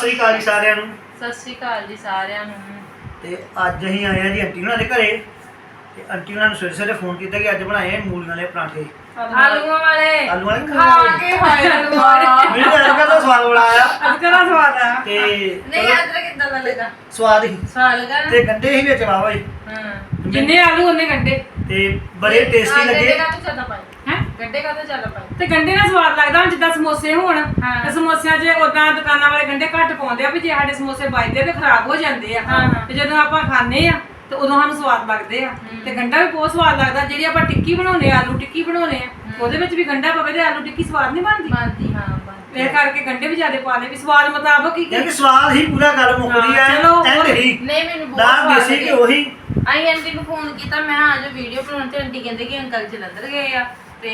ਸ੍ਰੀ ਅਕਾਲ ਜੀ ਸਾਰਿਆਂ ਨੂੰ। ਸਤਿ ਸ਼੍ਰੀ ਅਕਾਲ ਜੀ ਸਾਰਿਆਂ ਨੂੰ। ਤੇ ਅੱਜ ਅਸੀਂ ਆਏ ਆ ਜੀ ਆਂਟੀ ਉਹਨਾਂ ਦੇ ਘਰੇ। ਤੇ ਆਂਟੀ ਉਹਨਾਂ ਨੂੰ ਸਵੇਰੇ ਸਵੇਰੇ ਫੋਨ ਕੀਤਾ ਕਿ ਅੱਜ ਬਣਾਏ ਆ ਮੂਲੀਆਂ ਵਾਲੇ ਪਰਾਂਠੇ। ਆਲੂਆਂ ਵਾਲੇ। ਆਲੂ ਵਾਲੇ? ਖਾ ਕੇ ਹਾਏ ਵਾਲੇ ਮੈਨੂੰ ਤਾਂ ਅਰਕਾ ਦਾ ਸਵਾਦ ਬੜਾ ਆਇਆ। ਅੱਜ ਕਿਹੜਾ ਸਵਾਦ ਆ ਤੇ ਨਹੀਂ ਚਲੋ, ਅਦਰਕ ਕਿੱਦਾਂ ਦਾ ਲੱਗਾ? ਸਵਾਦ ਹੀ। ਸਵਾਦ ਲੱਗਾ ਨਾ। ਤੇ ਗੰਡੇ ਹੀ ਵਿੱਚ ਵਾਵਾ ਜੀ। ਹਾਂ। ਜਿੰਨੇ ਆਲੂ ਉਹਨੇ ਗੰਡੇ। ਤੇ ਬੜੇ ਟੇਸਟੀ ਲੱਗੇ। ਤੋਂ ਜ਼ਿਆਦਾ ਪਾਈ ਹੈ ਗੱਡੇ ਕਾ ਤੋਂ ਜ਼ਿਆਦਾ ਪਾਈ ਤੇ ਗੰਡੇ ਨਾਲ ਸਵਾਦ ਲੱਗਦਾ ਹੁਣ ਜਿੱਦਾਂ ਸਮੋਸੇ ਹੋਣ ਹਾਂ। ਤੇ ਸਮੋਸਿਆਂ 'ਚ ਉਦਾਂ ਦੁਕਾਨਾਂ ਵਾਲੇ ਗੰਡੇ ਘੱਟ ਪਾਉਂਦੇ ਆ ਵੀ ਜੇ ਸਾਡੇ ਸਮੋਸੇ ਵੱਜਦੇ ਤੇ ਖਰਾਬ ਹੋ ਜਾਂਦੇ ਆ। ਹਾਂ, ਹਾਂ। ਤੇ ਜਦੋਂ ਆਪਾਂ ਖਾਂਦੇ ਆ ਤੇ ਉਦੋਂ ਸਾਨੂੰ ਸਵਾਦ ਲੱਗਦੇ ਆ। ਤੇ ਗੰਡਾ ਵੀ ਬਹੁਤ ਸਵਾਦ ਲੱਗਦਾ ਜਿਹੜੀ ਆਪਾਂ ਟਿੱਕੀ ਬਣਾਉਂਦੇ ਆ ਆਲੂ ਟਿੱਕੀ ਬਣਾਉਂਦੇ ਆ ਉਹਦੇ ਵਿੱਚ ਵੀ ਗੰਡਾ ਪਵੇ ਤੇ ਆਲੂ ਟਿੱਕੀ ਸਵਾਦ ਨਹੀਂ ਬਣਦੀ? ਬਣਦੀ ਹਾਂ ਬਣਦੀ। ਇਹ ਕਰਕੇ ਗੰਡੇ ਵੀ ਜ਼ਿਆਦਾ ਪਾ ਲਏ ਵੀ ਸਵਾਦ ਮੁਤਾਬਕ ਹੀ ਯਾਨੀ ਕਿ? ਸਵਾਦ ਹੀ ਪੂਰਾ ਗੱਲ ਮੁੱਕਦੀ ਹਾਂ, ਹੈ ਚਲੋ, ਐਂਡ ਹੋਰ- ਹੀ ਨਹੀਂ ਮੈਨੂੰ ਬਹੁਤ ਨਾ ਸਵਾਦ ਦੇਸੀ ਲੱਗੇ। ਘਿਓ ਹੀ। ਆਈ ਆਂਟੀ ਨੂੰ ਫੋਨ ਕੀਤਾ ਮੈਂ ਹਾਂ ਜੋ ਵੀਡੀਓ ਬਣਾਉਣ ਤੇ ਆਂਟੀ ਕਹਿੰਦੇ ਕਿ ਅੰਕਲ ਜਲੰਧਰ ਗਏ ਆ। ਤੇ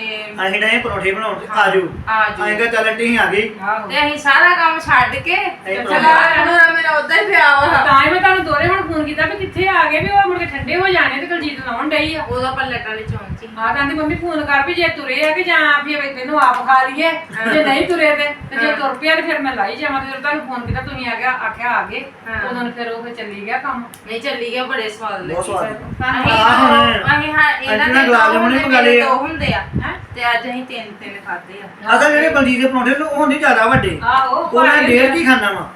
ਅਸੀਂ ਡਏ ਪਰੌਂਠੇ ਬਣਾਉਣ ਤੇ ਆਜੋ। ਆ ਜਾਓ। ਅਸੀਂ ਕਿਹਾ ਚੱਲ ਅਸੀਂ ਆ ਗਈ ਆਹੋ ਤੇ ਅਸੀਂ ਸਾਰਾ ਕੰਮ ਛੱਡ ਕੇ ਇਹ ਚਲਾ ਹੁਣ ਮੇਰਾ ਉਦਾਂ ਹੀ ਪਿਆ ਵਾ। ਤਾਂ ਹੀ ਮੈਂ ਤੁਹਾਨੂੰ ਦੋਰੇ ਹੁਣ ਫੋਨ ਕੀਤਾ ਵੀ ਕਿੱਥੇ ਆ ਗਏ ਵੀ ਉਹ ਮੁੜ ਕੇ ਠੰਡੇ ਹੋ ਜਾਣੇ ਤੇ ਕਲਜੀਤ ਲਾਉਣ ਡਈ ਆ। ਉਹਦਾ ਪੱਲਟ ਵਾਲੇ ਚੌਂਕ 'ਚ ਹੀ। ਆ ਕਹਿੰਦੀ ਮੰਮੀ ਫੋਨ ਕਰ ਵੀ ਜੇ ਤੁਰੇ ਆ ਕਿ ਜਾਂ ਫਿਰ ਤੈਨੂੰ ਆਪ ਖਾ ਲਈਏ ਜੇ ਨਹੀਂ ਤੁਰੇ ਤੇ ਤੇ ਜੇ ਤੁਰ ਪਿਆ ਤੇ ਫਿਰ ਮੈਂ ਲਾਈ ਜਾਵਾਂ ਤੇ ਫਿਰ ਤੁਹਾਨੂੰ ਫੋਨ ਕੀਤਾ ਤੁਸੀਂ ਆ ਗਿਆ ਆਖਿਆ ਆ ਗਏ। ਹਾਂ। ਉਦੋਂ ਨੂੰ ਫਿਰ ਉਹ ਫਿਰ ਚੱਲੀ ਗਿਆ ਕੰਮ। ਨਹੀਂ ਚੱਲੀ ਗਿਆ ਬੜੇ ਸਵਾਦ ਲੱਗੇ। ਬਹੁਤ ਸਵਾਦ ਤੁਹਾਨੂੰ ਆਹ ਹੁਣ ਅਸੀਂ ਹਾਂ ਇਹਨਾਂ ਅੱਜ ਦੇ ਨਾ ਗੁਲਾਬ ਜਾਮੁਨ ਹੀ ਮੰਗਾ ਲਏ ਆ। ਦੋ ਹੁੰਦੇ ਆ। ਹੈਂ? ਤੇ ਅੱਜ ਅਸੀਂ ਤਿੰਨ ਤਿੰਨ ਖਾਦੇ ਆ। ਅਸਲ ਜਿਹੜੇ ਬਲਜੀਤ ਦੇ ਪਰੌਂਠੇ ਨੇ ਉਹ ਨਹੀਂ ਜ਼ਿਆਦਾ ਵੱਡੇ। ਆਹੋ ਉਹ ਮੈਂ ਡੇਢ ਕੀ ਖਾਣਾ ਵਾ।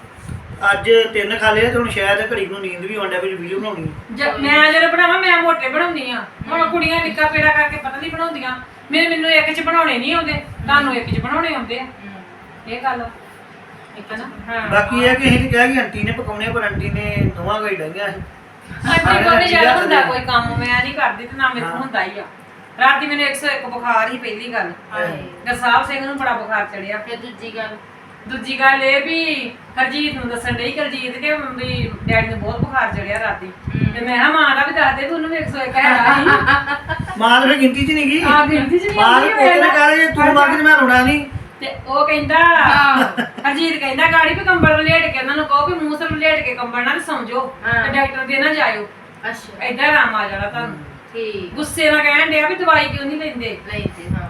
ਅੱਜ ਤਿੰਨ ਖਾ ਲਏ ਤੇ ਹੁਣ ਸ਼ਾਇਦ ਘੜੀ ਨੂੰ ਨੀਂਦ ਵੀ ਆਉਂਦਾ ਵੀ ਵੀਡੀਓ ਬਣਾਉਣੀ ਹੈ। ਜ- ਮੈਂ ਜਦੋਂ ਬਣਾਵਾਂ ਮੈਂ ਮੋਟੇ ਬਣਾਉਣੀ ਆ। ਹੁਣ ਕੁੜੀਆਂ ਨਿੱਕਾ ਪੇੜਾ ਕਰਕੇ ਪਤਾ ਨਹੀਂ ਬਣਾਉਂਦੀਆਂ। ਮੇਰੇ ਮੈਨੂੰ ਇੱਕ ਚ ਬਣਾਉਣੇ ਨਹੀਂ ਆਉਂਦੇ ਤੁਹਾਨੂੰ ਇੱਕ ਚ ਬਣਾਉਣੇ ਆਉਂਦੇ ਆ। ਇਹ ਗੱਲ ਆ। ਇੱਕ ਨਾ ਹਾਂ। ਬਾਕੀ ਇਹ ਹੈ ਕਿ ਅਸੀਂ ਤਾਂ ਕਿਹਾ ਕਿ ਆਂਟੀ ਨੇ ਪਕਾਉਣੇ ਪਰ ਆਂਟੀ ਨੇ ਦੋਵਾਂ ਗਈ ਡੰਗਿਆ ਸੀ। ਅੱਜ ਕੋਈ ਜ਼ਿਆਦਾ ਹੁੰਦਾ ਕੋਈ ਕੰਮ ਮੈਂ ਨਹੀਂ ਕਰਦੀ ਤੇ ਨਾ ਮੇਰੇ ਤੋਂ ਹੁੰਦਾ ਹੀ ਆ। ਰਾਤੀ ਮੈਨੂੰ 101 ਬੁਖਾਰ ਹੀ ਪਹਿਲੀ ਗੱਲ। ਹਾਏ। ਗਰਸਾਬ ਸਿੰਘ ਨੂੰ ਬੜਾ ਬੁਖਾਰ ਚੜਿਆ। ਫਿਰ ਦੂਜੀ ਗੱਲ। ਦੂਜੀ ਗੱਲ ਇਹ ਵੀ ਹਰਜੀਤ ਨੂੰ ਦੱਸਣ ਡਈ ਹਰਜੀਤ ਕਿ ਵੀ ਡੈਡੀ ਨੂੰ ਬਹੁਤ ਬੁਖਾਰ ਚੜਿਆ ਰਾਤੀ। ਤੇ ਮੈਂ ਕਿਹਾ ਮਾਂ ਦਾ ਵੀ ਦੱਸ ਦੇ ਤੂੰ ਉਹਨੂੰ ਵੀ 101 ਹੈਗਾ ਸੀ ਮਾਂ ਦੇ ਗਿਣਤੀ 'ਚ ਨਹੀਂ ਗਈ। ਆ ਗਿਣਤੀ ਚ ਨਹੀਂ ਮਾਂ ਦੇ ਆਉਂਦੀ ਕੋਲ ਨੇ ਕਹਾ ਜੇ ਤੂੰ ਮਰ ਕੇ ਮੈਂ ਰੋਣਾ ਨਹੀਂ ਤੇ ਉਹ ਕਹਿੰਦਾ ਹਰਜੀਤ ਕਹਿੰਦਾ ਗਾੜੀ ਵੀ ਕੰਬਲ ਵਲੇਟ ਕੇ ਉਹਨਾਂ ਨੂੰ ਕਹੋ ਵੀ ਮੂੰਹ ਸਿਰ ਵਲੇਟ ਕੇ ਕੰਬਲ ਨਾਲ ਸਮਝੋ ਹਾਂ। ਤੇ ਡਾਕਟਰ ਦੇ ਨਾ ਜਾਇਓ। ਅੱਛਾ। ਏਦਾਂ ਆਰਾਮ ਆ ਜਾਣਾ ਤੁਹਾਨੂੰ। ਠੀਕ। ਗੁੱਸੇ ਨਾਲ ਕਹਿਣ ਡਿਆ ਵੀ ਦਵਾਈ ਕਿਉਂ ਨਹੀਂ ਲੈਂਦੇ? ਲੈਂਦੇ ਹਾਂ।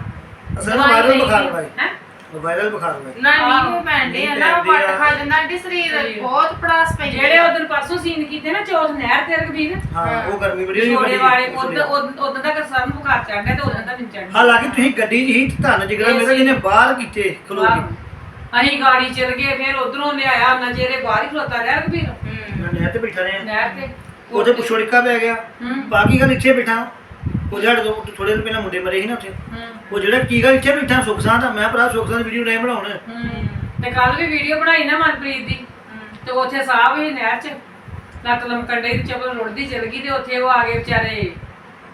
ਅਸਲ ਵਾਇਰਲ ਬੁਖਾਰ ਹੋਇਆ ਹੈ? ਵਾਇਰਲ ਬੁਖਾਰ ਹੋਇਆ ਨਾ ਆਹੋ। ਨੀਂਦ ਪੈਂਦੇ ਆ ਨੀਂਦ ਨਾ ਪੈਂਦੀ ਪੱਟ ਆ। ਖਾ ਜਾਂਦਾ ਆਂਟੀ ਸਰੀਰ ਸਰੀਰ। ਬਹੁਤ ਪੜਾਸ ਪਈ ਜਿਹੜੇ ਉਦੋਂ ਪਰਸੋਂ ਸੀਨ ਕੀਤੇ ਨਾ ਚੌਥ ਨਹਿਰ ਤੇ ਰਗਵੀਰ ਹਾਂ ਉਹ ਗਰਮੀ ਬੜੀ ਹੋਈ ਛੋੜੇ ਬੜੀ ਵਾਲੇ ਉਦੋਂ ਉਦੋਂ ਤੱਕ ਸਰ ਨੂੰ ਬੁਖਾਰ ਚੜ੍ਹਦਾ ਤੇ ਉਦੋਂ ਤੱਕ ਨਹੀਂ ਚੜ੍ਹਦਾ ਹਾਲਾਂਕਿ ਤੁਸੀਂ ਗੱਡੀ 'ਚ ਹੀ ਧੰਨ ਜਿਗਰਾ ਮੇਰਾ ਜਿਹਨੇ ਬਾਹਰ ਕੀਤੇ ਖਲੋ ਕੇ। ਅਸੀਂ ਗਾੜੀ ਚਲ ਗਏ ਫਿਰ ਉਧਰੋਂ ਲਿਆਇਆ ਉਹਨਾਂ ਜਿਹੜੇ ਬਾਹਰ ਹੀ ਖਲੋਤਾ ਰਿਹਾ ਰਗਵੀਰ ਹੂੰ। ਮੈਂ ਨਹਿਰ ਤੇ ਬੈਠਾ ਰਿਹਾ। ਨਹਿਰ ਤੇ। ਉੱਥੇ ਪੁਛੋੜਿਕਾ ਪੈ ਗਿਆ। ਹੂੰ। ਬਾਕੀ ਗੱਲ ਇੱਥੇ ਬੈਠਾ। ਉਹ ਜਿਹੜੇ ਦੋ ਥੋੜੇ ਦਿਨ ਪਹਿਲਾਂ ਮੁੰਡੇ ਮਰੇ ਸੀ ਨਾ ਉੱਥੇ ਉਹ ਜਿਹੜਾ ਕੀ ਗੱਲ ਇੱਥੇ ਬੈਠਾ ਸੁੱਖ ਸਾਂ ਦਾ ਮੈਂ ਭਰਾ ਸੁੱਖ ਸਾਂ ਦੀ ਵੀਡੀਓ ਨਹੀਂ ਬਣਾਉਣ। ਹੂੰ। ਤੇ ਕੱਲ ਵੀ ਵੀਡੀਓ ਬਣਾਈ ਨਾ ਮਨਪ੍ਰੀਤ ਦੀ। ਤੇ ਉੱਥੇ ਸਾਹਬ ਹੀ ਨਹਿਰ 'ਚ ਲੱਤ ਲਮਕਣ ਡਈ ਤੇ ਚਪਲ ਰੁੜਦੀ ਚਲ ਗਈ ਤੇ ਉੱਥੇ ਉਹ ਆ ਗਏ ਵਿਚਾਰੇ।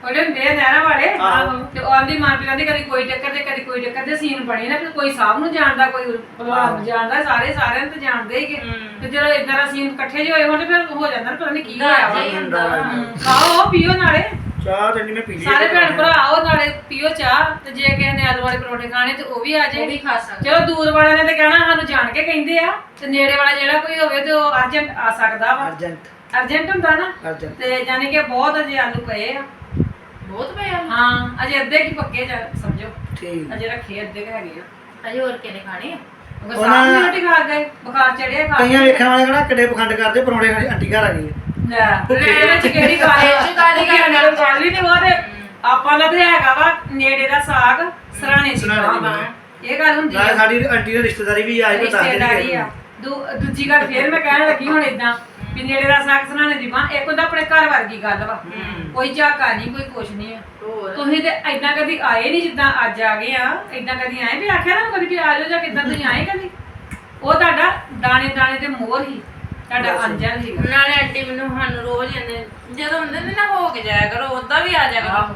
ਉਹਦੇ ਹੁੰਦੇ ਆ ਨਹਿਰਾਂ ਵਾਲੇ। ਆਹੋ। ਤੇ ਉਹ ਆਂਦੀ ਮਨਪ੍ਰੀਤ ਦੀ ਕਦੀ ਕੋਈ ਟੱਕਰ ਤੇ ਕਦੀ ਕੋਈ ਟੱਕਰ ਦੇ ਸੀਨ ਬਣੀ ਨਾ ਫਿਰ ਕੋਈ ਸਾਹਬ ਨੂੰ ਜਾਣਦਾ ਕੋਈ ਭਲਵਾਨ ਨੂੰ ਜਾਣਦਾ ਸਾਰੇ ਸਾਰਿਆਂ ਨੂੰ ਤੇ ਜਾਣਦੇ ਹੀਗੇ ਹੂੰ। ਤੇ ਜਦੋਂ ਇਦਾਂ ਦਾ ਸੀਨ ਇਕੱਠੇ ਜਿਹੇ ਹੋਏ ਹੋਣ ਤੇ ਫਿਰ ਹੋ ਜਾਂਦਾ ਨਾ ਪਤਾ ਨਹੀਂ ਕੀ ਹੋਇਆ ਵਾ। ਵਾ। ਖਾਓ ਪੀਓ ਨਾਲੇ। ਚਾਹ ਤੇ ਨਹੀਂ ਮੈਂ ਪੀ ਲਈ ਸਾਰੇ ਭੈਣ ਭਰਾ ਆਓ ਨਾਲੇ ਪੀਓ ਚਾਹ ਤੇ ਜੇ ਕਿਸੇ ਨੇ ਆਲੂ ਵਾਲੇ ਪਰੌਂਠੇ ਖਾਣੇ ਤੇ ਉਹ ਵੀ ਆ ਉਹ ਜਾਏ ਵੀ ਖਾ ਸਕਦੇ। ਚਲੋ ਦੂਰ ਵਾਲਿਆਂ ਨੇ ਤੇ ਕਹਿਣਾ ਸਾਨੂੰ ਜਾਣ ਕੇ ਕਹਿੰਦੇ ਆ ਤੇ ਨੇੜੇ ਵਾਲਾ ਜਿਹੜਾ ਕੋਈ ਹੋਵੇ ਤੇ ਉਹ ਅਰਜੈਂਟ ਆ ਸਕਦਾ ਵਾ। ਅਰਜੈਂਟ। ਅਰਜੈਂਟ ਹੁੰਦਾ ਨਾ। ਅਰਜੈਂਟ। ਤੇ ਯਾਨੀ ਕਿ ਬਹੁਤ ਅਜੇ ਆਲੂ ਪਏ ਆ। ਬਹੁਤ ਪਿਆ ਹਾਂ ਅਜੇ ਅੱਧੇ ਕੀ ਪੱਕੇ ਜਾ ਸਮਝੋ। ਠੀਕ। ਅਜੇ ਰੱਖੇ ਅੱਧੇ ਕੁ ਹੈਗੇ ਆ। ਅਜੇ ਹੋਰ ਕਿਨੇ ਖਾਣੇ ਆ? ਉਹ ਸਾਹ ਰੋਟੀ ਖਾ ਗਏ ਬੁਖਾਰ ਚੜਿਆ ਖਾ ਕਈਆਂ ਵੇਖਣ ਵਾਲੇ ਕਹਿੰਦਾ ਕਿੱਡੇ ਪਖੰਡ ਕਰਦੇ ਪਰੌਂਠੇ ਖਾਣੇ ਆਂਟੀ ਘਰ ਆ ਗਈ ਲੈ ਲੈ ਵਿੱਚ ਕਿਹੜੀ ਗੱਲ ਇਹ ਚ ਕਾਹਦੀ ਗੱਲ ਨਾਲ ਗੱਲ ਹੀ ਨਹੀਂ ਉਹ ਤੇ ਆਪਾਂ ਦਾ ਤੇ ਹੈਗਾ ਵਾ ਨੇੜੇ ਦਾ ਸਾਗ ਸਰਾਣੇ ਦੀ ਸਰਾਣੇ ਦੀ ਬਾਂਹ। ਇਹ ਗੱਲ ਹੁੰਦੀ ਨਾਲੇ ਆ ਸਾਡੀ ਆਂਟੀ ਦੀ ਰਿਸ਼ਤੇਦਾਰੀ ਵੀ ਆਈ ਬਤਾ ਰਿਸ਼ਤੇਦਾਰੀ ਆ। ਦੂ- ਦੂਜੀ ਗੱਲ ਫੇਰ ਮੈਂ ਕਹਿਣ ਲੱਗੀ ਹੁਣ ਇਦਾਂ ਵੀ ਨੇੜੇ ਦਾ ਸਾਗ ਸਨਾਣੇ ਦੀ ਬਾਂਹ ਇੱਕ ਹੁੰਦਾ ਆਪਣੇ ਘਰ ਵਰਗੀ ਗੱਲ ਵਾ। ਕੋਈ ਝਾਕਾ ਨਹੀਂ ਕੋਈ ਕੁਛ ਨਹੀਂ ਆ। ਹੋਰ? ਤੁਸੀਂ ਤੇ ਇਦਾਂ ਕਦੀ ਆਏ ਨਹੀਂ ਜਿੱਦਾਂ ਅੱਜ ਆ ਗਏ ਆ? ਇਦਾਂ ਕਦੀ ਆਏ? ਵੀ ਆਖਿਆ ਨਾ ਕਦੀ ਵੀ ਆ ਜਾਓ ਜਾਂ ਕਿੱਦਾਂ ਤੁਸੀਂ ਆਏ ਕਦੀ? ਉਹ ਤੁਹਾਡਾ ਦਾਣੇ ਦਾਣੇ ਤੇ ਮੋਰ ਹੀ। ਤੁਹਾਡਾ ਅੰਜਲ ਸੀਗਾ ਨਾਲੇ ਆਂਟੀ ਮੈਨੂੰ ਸਾਨੂੰ ਰੋਜ਼ ਜਾਂਦੇ ਜਦੋਂ ਹੁੰਦੇ ਨੇ ਨਾ ਹੋ ਕੇ ਜਾਇਆ ਕਰੋ ਉਦਾਂ ਵੀ ਆ ਜਾ ਕਰੋ।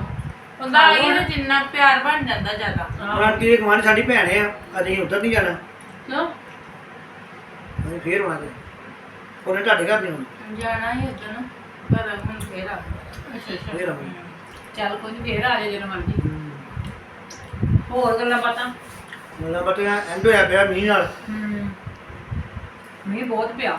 ਉਦਾਂ ਆਈਏ ਨਾ ਜਿੰਨਾ ਪਿਆਰ ਬਣ ਜਾਂਦਾ ਜ਼ਿਆਦਾ। ਹੁਣ ਆਂਟੀ ਦੇ ਕਮਾਨ ਸਾਡੀ ਭੈਣ ਆ ਅੱਜ ਅਸੀਂ ਉੱਧਰ ਨਹੀਂ ਜਾਣਾ। ਕਿਉਂ? ਅਸੀਂ ਫੇਰ ਆਵਾਂਗੇ ਉਹਨੇ ਤੁਹਾਡੇ ਘਰ ਨਹੀਂ ਆਉਣਾ। ਜਾਣਾ ਹੀ ਉਦੋਂ ਨਾ ਪਰ ਹੁਣ ਫੇਰ ਆ। ਅੱਛਾ ਅੱਛਾ ਫੇਰ ਆਵਾਂਗੇ। ਚੱਲ ਕੋਈ ਨਹੀਂ ਫੇਰ ਆ ਜਾ ਜਦੋਂ ਮਰਜ਼ੀ। ਹੋਰ ਗੱਲਾਂ ਬਾਤਾਂ? ਮਤਲਬ ਬਤਿਆ ਐਂਡ ਹੋਇਆ ਪਿਆ ਮੀਂਹ ਨਾਲ। ਹੂੰ। ਮੀਂਹ ਬਹੁਤ ਪਿਆ।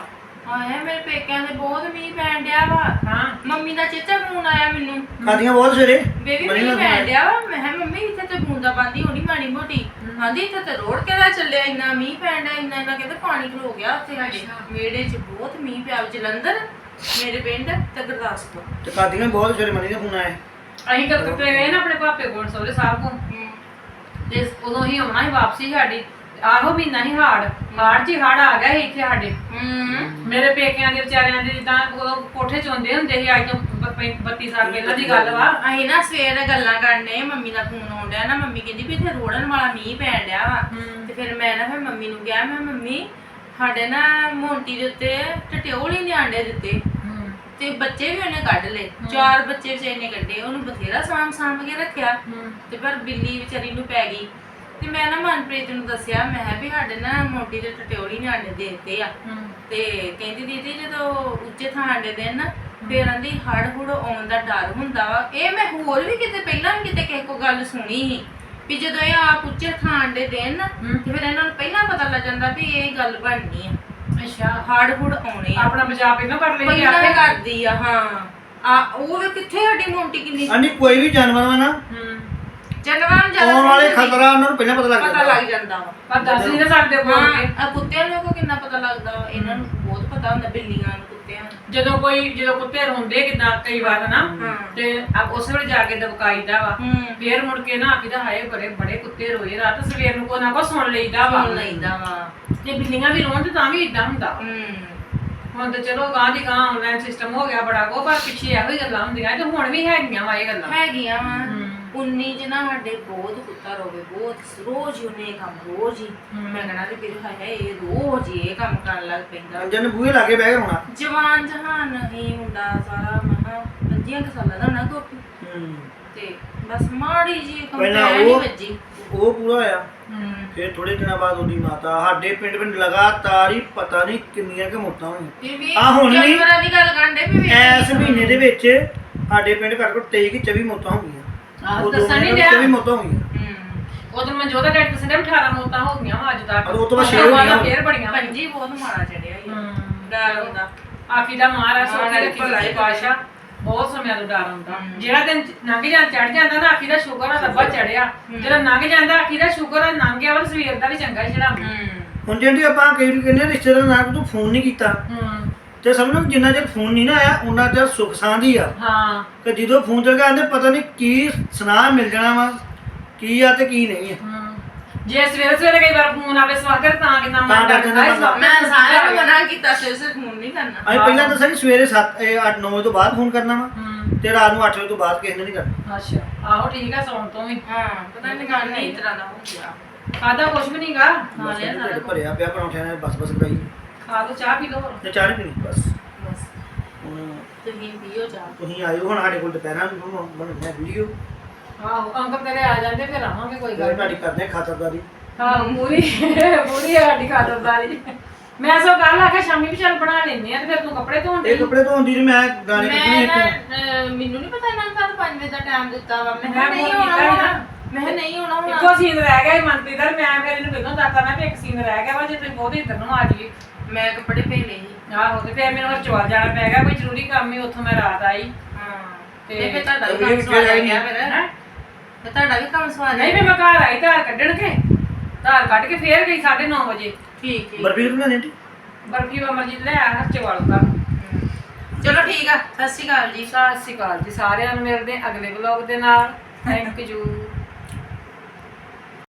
ਆਇਆ ਮੇਰੇ ਪੇਕਿਆਂ ਦੇ ਬਹੁਤ ਮੀਂਹ ਪੈਣ ਡਿਆ ਵਾ। ਹਾਂ। ਮੰਮੀ ਦਾ ਚੇਚਾ ਫੋਨ ਆਇਆ ਮੈਨੂੰ। ਖਾਦੀਆਂ ਬਹੁਤ ਸਵੇਰੇ? ਬੇਬੀ ਬੜੀ ਮੀਂਹ ਪੈਣ ਡਿਆ ਵਾ। ਮੈਂ ਕਿਹਾ ਮੰਮੀ ਇੱਥੇ ਤੇ ਬੂੰਦਾ ਬਾਂਦੀ ਹੋਣੀ ਮਾੜੀ ਮੋਟੀ। ਹਾਂਜੀ ਇੱਥੇ ਤੇ ਰੋਡ ਕਿਹੜਾ ਚੱਲਿਆ? ਇੰਨਾ ਮੀਂਹ ਪੈਣ ਡਿਆ ਇੰਨਾ ਇੰਨਾ ਕਹਿੰਦੇ ਪਾਣੀ ਖਲੋ ਗਿਆ ਉੱਥੇ ਸਾਡੇ। ਮੇੜੇ 'ਚ ਬਹੁਤ ਮੀਂਹ ਪਿਆ ਜਲੰਧਰ ਮੇਰੇ ਪਿੰਡ ਤੇ ਗੁਰਦਾਸਪੁਰ। ਤੇ ਕਾਦੀਆਂ ਬਹੁਤ ਸਵੇਰੇ ਮਨੀ ਦਾ ਫੋਨ ਆਇਆ। ਅਸੀਂ ਕਲਕੱਤੇ ਗਏ ਨਾ ਆਪਣੇ ਪਾਪੇ ਕੋਲ ਸਹੁਰੇ ਸਾਹਿਬ ਕੋਲ। ਤੇ ਉਦੋਂ ਹੀ ਆਉਣਾ ਸੀ ਵਾਪਸੀ ਸਾਡੀ। ਆਹੋ ਮਹੀਨਾ ਹੀ ਹਾੜ ਹਾੜ ਹੀ ਹਾੜ ਆ ਗਿਆ ਸੀ ਇੱਥੇ ਸਾਡੇ। ਹੂੰ। ਮੇਰੇ ਪੇਕਿਆਂ ਦੇ ਵਿਚਾਰਿਆਂ ਦੇ ਜਿੱਦਾਂ ਉਦੋਂ ਕੋਠੇ ਚ ਹੁੰਦੇ ਹੁੰਦੇ ਸੀ ਅੱਜ ਤੋਂ 32 ਸਾਲ ਪਹਿਲਾਂ ਦੀ ਗੱਲ ਵਾ। ਅਸੀਂ ਨਾ ਸਵੇਰ ਗੱਲਾਂ ਕਰਨੇ ਮੰਮੀ ਦਾ ਫੋਨ ਆਉਣ ਡਿਆ ਨਾ ਮੰਮੀ ਕਹਿੰਦੀ ਵੀ ਇੱਥੇ ਰੋੜਨ ਵਾਲਾ ਮੀਂਹ ਪੈਣ ਡਿਆ ਵਾ। ਹੂੰ। ਤੇ ਫਿਰ ਮੈਂ ਨਾ ਫਿਰ ਮੰਮੀ ਨੂੰ ਕਿਹਾ ਮੈਂ ਮੰਮੀ ਸਾਡੇ ਨਾ ਮੋਂਟੀ ਦੇ ਉੱਤੇ ਟਟਿਓਲ ਹੀ ਨਿਆਂਡੇ ਦਿੱਤੇ। ਤੇ ਬੱਚੇ ਵੀ ਉਹਨੇ ਕੱਢ ਲਏ। ਚਾਰ ਬੱਚੇ ਵਿਚਾਰੇ ਨੇ ਕੱਢੇ ਉਹਨੂੰ ਬਥੇਰਾ ਸਾਂਭ ਸਾਂਭ ਕੇ ਰੱਖਿਆ। ਤੇ ਪਰ ਬਿੱਲੀ ਵਿਚਾਰੀ ਨੂੰ ਪੈ ਗਈ। ਤੇ ਮੈਂ ਨਾ ਮਨਪ੍ਰੀਤ ਨੂੰ ਦੱਸਿਆ ਮੈਂ ਕਿਹਾ ਵੀ ਸਾਡੇ ਨਾ ਮੋਟੀ ਦੇ ਟਟਿਓਲੀ ਨਿਆਣੇ ਦੇ ਦਿੱਤੇ ਆ। ਤੇ ਕਹਿੰਦੀ ਦੀਦੀ ਜਦੋਂ ਉੱਚੇ ਥਾਂ ਦੇ ਦੇਣ ਨਾ ਫੇਰ ਆਂਦੀ ਹੜ ਹੁੜ ਆਉਣ ਦਾ ਡਰ ਹੁੰਦਾ ਵਾ। ਇਹ ਮੈਂ ਹੋਰ ਵੀ ਕਿਤੇ ਪਹਿਲਾਂ ਵੀ ਕਿਤੇ ਕਿਸੇ ਕੋ ਗੱਲ ਸੁਣੀ ਸੀ ਵੀ ਜਦੋਂ ਇਹ ਆਪ ਉੱਚੇ ਥਾਂ ਦੇ ਦੇਣ ਨਾ। ਤੇ ਫਿਰ ਇਹਨਾਂ ਨੂੰ ਪਹਿਲਾਂ ਪਤਾ ਲੱਗ ਜਾਂਦਾ ਵੀ ਇਹ ਗੱਲ ਬਣਨੀ ਆ। ਅੱਛਾ। ਹੜ ਹੁੜ ਆਉਣੇ ਆ। ਆਪਣਾ ਬਚਾਅ ਪਹਿਲਾਂ ਕਰ ਲਈ ਪਹਿਲਾਂ ਕਰਦੀ ਆ ਹਾਂ। ਆ ਉਹ ਵੀ ਕਿੱਥੇ ਸਾਡੀ ਮੋਂਟੀ ਕਿੰਨੀ ਆਂਦੀ ਕੋਈ ਵੀ ਜਾਨਵਰ ਵਾ ਨਾ। ਹੂੰ। ਜਾਨਵਰਾਂ ਨੂੰ ਆਉਣ ਵਾਲੇ ਉਹਨਾਂ ਨੂੰ ਪਹਿਲਾਂ ਪਤਾ ਲੱਗ ਪਤਾ ਜਾਂਦਾ ਲੱਗ ਜਾਂਦਾ ਵਾ। ਪਰ ਦੱਸ ਨਹੀਂ ਨਾ ਸਕਦੇ ਬੋਲ ਕੇ ਹਾਂ ਆ ਕੁੱਤਿਆਂ ਨੂੰ ਕੋ ਕਿੰਨਾ ਪਤਾ ਲੱਗਦਾ ਵਾ? ਇਹਨਾਂ ਨੂੰ ਬਹੁਤ ਪਤਾ ਹੁੰਦਾ ਬਿੱਲੀਆਂ ਨੂੰ ਕੁੱਤਿਆਂ ਨੂੰ। ਜਦੋਂ ਕੋਈ ਜਦੋਂ ਕੁੱਤੇ ਰੋਂਦੇ ਕਿਦਾਂ ਕਈ ਵਾਰ ਨਾ ਹਾਂ। ਤੇ ਆ ਉਸ ਵੇਲੇ ਜਾ ਕੇ ਦਬਕਾਈਦਾ ਵਾ। ਹੂੰ। ਫੇਰ ਮੁੜ ਕੇ ਨਾ ਆਖੀਦਾ ਹਾਏ ਬੜੇ ਬੜੇ ਕੁੱਤੇ ਰੋਏ ਰਾਤ। ਸਵੇਰ ਨੂੰ ਕੋ ਨਾ ਕੋ ਸੁਣ ਲਈਦਾ ਵਾ। ਸੁਣ ਲਈਦਾ ਵਾ। ਤੇ ਬਿੱਲੀਆਂ ਵੀ ਰੋਣ ਤੇ ਤਾਂ ਵੀ ਇਦਾਂ ਹੁੰਦਾ। ਹੂੰ। ਹੁਣ ਤੇ ਚਲੋ ਗਾਂ ਦੀ ਗਾਂ ਆਨਲਾਈਨ ਸਿਸਟਮ ਹੋ ਗਿਆ ਬੜਾ ਕੋ ਪਰ ਪਿੱਛੇ ਇਹੋ ਹੀ ਗੱਲਾਂ ਹੁੰਦੀਆਂ। ਤੇ ਹੁਣ ਵੀ ਹੈਗੀਆਂ ਵਾ ਇਹ ਗੱਲਾਂ। ਹੈਗੀਆਂ ਵਾ। 19 ਚ ਨਾ ਸਾਡੇ ਬਹੁਤ ਕੁੱਤਾ ਰੋਵੇ ਬਹੁਤ ਰੋਜ਼ ਹੀ ਉਹਨੇ ਇਹ ਕੰਮ ਰੋਜ਼ ਹੀ। ਮੈਂ ਕਹਣਾ ਤੇ ਫਿਰ ਹਾਏ ਇਹ ਰੋਜ਼ ਹੀ ਇਹ ਕੰਮ ਕਰਨ ਲੱਗ ਪੈਂਦਾ। ਅੰਜਨ ਬੂਹੇ ਲਾ ਕੇ ਬਹਿ ਕੇ ਰੋਣਾ। ਜਵਾਨ ਜਹਾਨ ਹੀ ਮੁੰਡਾ ਸਾਰਾ ਮਹਾ ਪੰਜੀਆਂ ਕੁ ਸਾਲਾਂ ਦਾ ਹੋਣਾ ਗੋਪੀ। ਹੂੰ। ਤੇ ਬਸ ਮਾੜੀ ਜੀ ਪਹਿਲਾਂ ਕੰਪੈਨ ਹੀ ਉਹ- ਵੱਜੀ। ਉਹ ਪੂਰਾ ਹੋਇਆ। ਹੂੰ। ਫਿਰ ਥੋੜੇ ਦਿਨਾਂ ਬਾਅਦ ਉਹਦੀ ਮਾਤਾ ਸਾਡੇ ਪਿੰਡ ਪਿੰਡ ਲਗਾਤਾਰ ਹੀ ਪਤਾ ਨਹੀਂ ਕਿੰਨੀਆਂ ਕਿ ਮੌਤਾਂ ਹੋਈਆਂ। ਵੀ ਆਹ ਹੁਣ ਵੀ- ਜਾਨਵਰਾਂ ਦੀ ਗੱਲ ਕਰਦੇ ਵੀ ਐਸ ਮਹੀਨੇ ਦੇ ਵਿੱਚ ਸਾਡੇ ਪਿੰਡ ਘੱਟ ਘੱਟ 23 ਕਿ 24 ਮੌਤਾਂ ਹੋ ਗਈਆਂ। ਆਹ ਉਹ ਦੋ ਦੱਸਣ ਨਹੀਂ ਮਹੀਨੇ ਵਿੱਚ ਡਿਆ। 24 ਮੌਤਾਂ ਹੋ ਗਈਆਂ ਹੂੰ। ਉਦੋਂ ਮਨਜੋਤ ਦਾ ਡੈਡ ਦੱਸਣ 18 ਮੌਤਾਂ ਹੋ ਗਈਆਂ ਵਾ ਅੱਜ ਤੱਕ। ਔਰ ਉਹ ਤੋਂ ਬਾਅਦ ਛੇ ਉਸ ਹੋਈਆਂ। ਬਾਅਦ ਫੇਰ ਬੜੀਆਂ ਹੋਈਆਂ। ਪੰਜੀ ਬਹੁਤ ਮਾੜਾ ਚੜਿਆ ਹੀ ਹੂੰ। ਡਰ ਹੁੰਦਾ। ਆਖੀ ਦਾ ਮਹਾਰਾਜ ਸੋਚੀ ਮਹਾਰਾਜ ਰੱਖੀ ਭਲਾਈ ਸੋਚੀ ਪਾਸ਼ਾ ਬਹੁਤ ਸਮਿਆਂ ਤੋਂ ਡਰ ਹੁੰਦਾ। ਹਮ। ਜਿਹੜਾ ਦਿਨ ਲੰਘ ਜਾਂ ਚੜ ਜਾਂਦਾ ਨਾ ਆਖੀ ਦਾ ਸ਼ੁਕਰ ਆ ਰੱਬਾ ਚੜਿਆ ਜਦੋਂ ਲੰਘ ਜਾਂਦਾ ਆਖੀ ਦਾ ਸ਼ੁਕਰ ਆ ਲੰਘ ਗਿਆ ਵਾ ਸਵੇਰ ਦਾ ਵੀ ਚੰਗਾ ਹੂੰ। ਹੁਣ ਜਿਹੜੀ ਆਪਾਂ ਕਈ ਵਾਰੀ ਕਹਿੰਦੇ ਆ ਰਿਸ਼ਤੇਦਾਰ ਨਾਲ ਤੂੰ ਫੋਨ ਨਹੀਂ ਕੀਤਾ। ਹੂੰ। ਤੇ ਸਮਝ ਲਓ ਜਿੰਨਾ ਚਿਰ ਫੋਨ ਨਹੀਂ ਨਾ ਆਇਆ ਉਹਨਾਂ ਚਿਰ ਸੁੱਖ ਸਾਂਦੀ ਆ। ਹਾਂ। ਕਿ ਜਦੋਂ ਫੋਨ ਚੱਲ ਗਿਆ ਆਂਦੇ ਪਤਾ ਨਹੀਂ ਕੀ ਸੁਨਾਹ ਮਿਲ ਜਾਣਾ ਵਾ ਕੀ ਆ ਤੇ ਕੀ ਨਹੀਂ ਆ। ਹਮ। ਜੇ ਸਵੇਰੇ ਸਵੇਰੇ ਕਈ ਵਾਰ ਫੋਨ ਆਵੇ ਸਵਾਗਤ ਤਾਂ ਕਿੰਨਾ ਤਾਂ ਬੰਦਾ। ਮੈਂ ਸਾਰਿਆਂ ਨੂੰ ਮਨਾ ਕੀਤਾ ਸਿਰ ਸਿਰ ਫੋਨ ਨਹੀਂ ਕਰਨਾ। ਅਸੀਂ ਪਹਿਲਾਂ ਦੱਸਿਆ ਕਿ ਸਵੇਰੇ 7 8 9 ਵਜੇ ਤੋਂ ਬਾਅਦ ਫੋਨ ਕਰਨਾ ਵਾ ਹੂੰ। ਤੇ ਰਾਤ ਨੂੰ 8 ਵਜੇ ਤੋਂ ਬਾਅਦ ਕਿਸੇ ਨੇ ਨਹੀਂ ਕਰਨਾ। ਅੱਛਾ ਆਹੋ ਠੀਕ ਆ ਸੌਣ ਤੋਂ ਵੀ। ਹਾਂ ਪਤਾ ਨਹੀਂ ਗੱਲ ਨਹੀਂ ਇਸ ਤਰ੍ਹਾਂ ਦਾ ਹੋ ਗਿਆ। ਖਾਦਾ ਕੁਛ ਵੀ ਨਹੀਂਗਾ ਖਾ ਲਿਆ ਸਾਰਾ ਭਰਿਆ ਪਿਆ ਪਰੌਂਠਿਆਂ ਨੇ ਬਸ ਬਸ ਕਰਾਈ ਖਾ ਲਓ ਚਾਹ ਪੀ ਲਓ। ਤੇ ਚਾਹ ਨਹੀਂ ਪੀਣੀ ਬਸ। ਬਸ। ਹੁਣ ਤੁਸੀਂ ਪੀਓ ਚਾਹ। ਤੁਸੀਂ ਆਇਓ ਹੁਣ ਸਾਡੇ ਕੋਲ ਦੁਪਹਿਰਾਂ ਨੂੰ ਬਣਨਾ ਵੀਡੀਓ ਆਹੋ ਅੰਕਲ ਤੇਰੇ ਆ ਜਾਂਦੇ ਫਿਰ ਆਵਾਂਗੇ ਕੋਈ ਗੱਲ ਨੀ। ਤੁਹਾਡੀ ਕਰਦੇ ਆ ਖਾਤਰਦਾਰੀ। ਹਾਂ ਪੂਰੀ ਪੂਰੀ ਸਾਡੀ ਖਾਤਰਦਾਰੀ। ਮੈਂ ਸੋ ਕੱਲ ਆਖਿਆ ਸ਼ਾਮੀ ਵੀ ਚੱਲ ਬਣਾ ਲੈਨੇ ਆ ਤੇ ਫਿਰ ਤੂੰ ਕੱਪੜੇ ਧੋਣ ਇਹ ਕੱਪੜੇ ਧੋਣ ਦੀ ਤੇ ਮੈਂ ਗਾਣੇ ਮੈਂ ਨਾ ਅਹ, ਮੈਨੂੰ ਨਹੀਂ ਪਤਾ ਇਹਨਾਂ ਨੇ 5 ਵਜੇ ਦਾ ਟਾਈਮ ਦਿੱਤਾ ਵਾ। ਮੈਂ ਨਹੀਂ ਹੋਣਾ ਕੀਤਾ ਨਾ। ਹੋਣਾ। ਮੈਂ ਕਿਹਾ ਨਹੀਂ ਹੋਣਾ ਹੋਣਾ। ਇੱਕੋ ਸੀਨ ਰਹਿ ਗਿਆ ਸੀ ਮਨਪ੍ਰੀਤ ਦਾ ਮੈਂ ਫਿਰ ਇਹਨੂੰ ਕਿਦੋਂ ਦੱਸਦਾ ਮੈਂ ਵੀ ਇੱਕ ਸੀਨ ਰਹਿ ਗਿਆ ਵਾ ਜੇ ਤੁਸੀਂ ਬਹੁਤੇ ਇੱਧਰ ਨੂੰ ਆ ਜਾਈਏ। ਮੈਂ ਕੱਪੜੇ ਭੇਲੇ ਸੀ। ਆਹੋ ਤੇ ਫਿਰ ਮੈਨੂੰ ਹਰਚਵਾਲ ਜਾਣਾ ਪੈ ਗਿਆ ਕੋਈ ਜ਼ਰੂਰੀ ਕੰਮ ਹੀ ਉੱਥੋਂ ਮੈਂ ਰਾਤ ਆਈ। ਹਾਂ। ਤੇ ਤੇ ਫਿਰ ਤੁਹਾਡਾ ਵੀ ਅਗਲੀ ਕੰਮ ਵੀ ਸਵਾਲ ਫਿਰ ਗਿਆ ਆਈ ਫਿਰ ਹੈਂ? ਤੇ ਤੁਹਾਡਾ ਵੀ ਕੰਮ ਸਵਾਲ ਨਹੀਂ ਫਿਰ ਮੈਂ ਘਰ ਆਈ ਧਾਰ ਕੱਢਣ ਕੇ ਧਾਰ ਕੱਢ ਕੇ ਫੇਰ ਗਈ 9:30 ਵਜੇ। ਠੀਕ ਠੀਕ। ਬਰਫੀ ਕਿਉਂ ਨਹੀਂ ਬਰਫੀ ਅਮਰਜੀਤ ਲੈ ਆ ਹਰਚਵਾਲ ਦਾ। ਚਲੋ ਠੀਕ ਆ ਸਤਿ ਸ਼੍ਰੀ ਅਕਾਲ ਜੀ। ਸਤਿ ਸ਼੍ਰੀ ਅਕਾਲ ਜੀ ਸਾਰਿਆਂ ਨੂੰ ਮਿਲਦੇ ਹਾਂ ਅਗਲੇ ਵਲੌਗ ਦੇ ਨਾਲ। Thank you